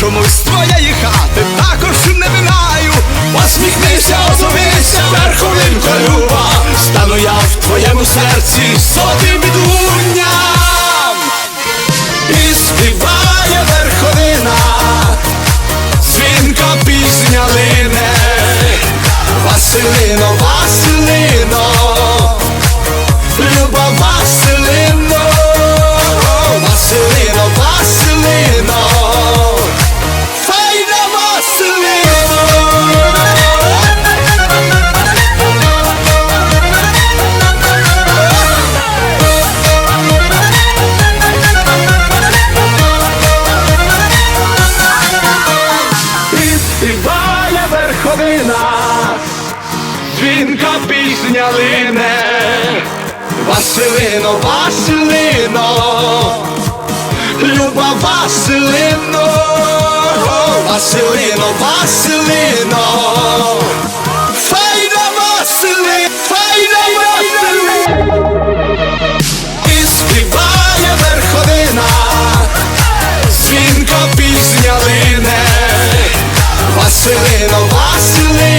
чомусь з твоєї хати також не минаю. Посміхнися, озовися, верховинка люба, стану я в твоєму серці сотим відлунням і співає верховина, дзвінка пісня лине, Василинова. Дзвінка пісня лине, Василино, Василино, Люба Василино, Василино, Василино, файна Василино, файна Василино, і співає верховина, дзвінка пісня Василино, Василино,